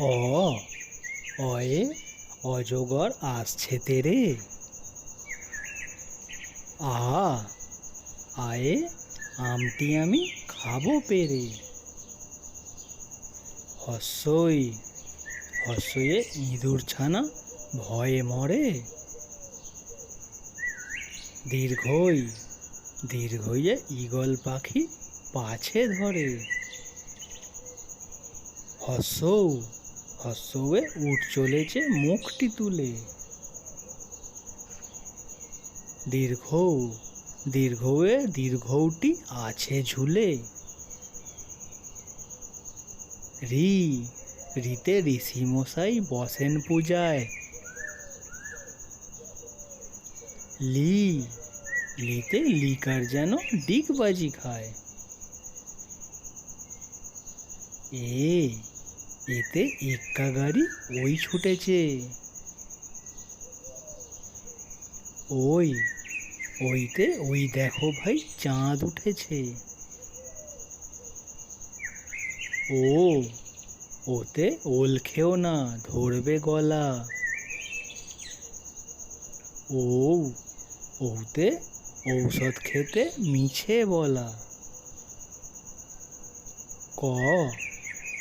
অ অয়ে অজগর আসছে তেরে। আ আয়ে, আমটি আমি খাব পেরে। হস্যই হস্যয়ে ইঁদুর ছানা ভয়ে মরে। দীর্ঘই, দীর্ঘইয়ে ঈগল পাখি পাছে ধরে। হস্যৌ উঠ চলেছে মুখটি তুলে। দীর্ঘ দীর্ঘয়ে দীর্ঘটি আছে ঝুলে। রি, রিতে ঋষিমশাই বসেন পূজায়। লি, লিতে লিকার যেন ডিগবাজি খায়। এ এতে এক্কা গাড়ি ওই ছুটেছে। ওই, ওইতে ওই দেখো ভাই চাঁদ উঠেছে। ও, ওতে ওল খেও না, ধরবে গলা। ও, ওতে ঔষধ খেতে মিছে বলা। ক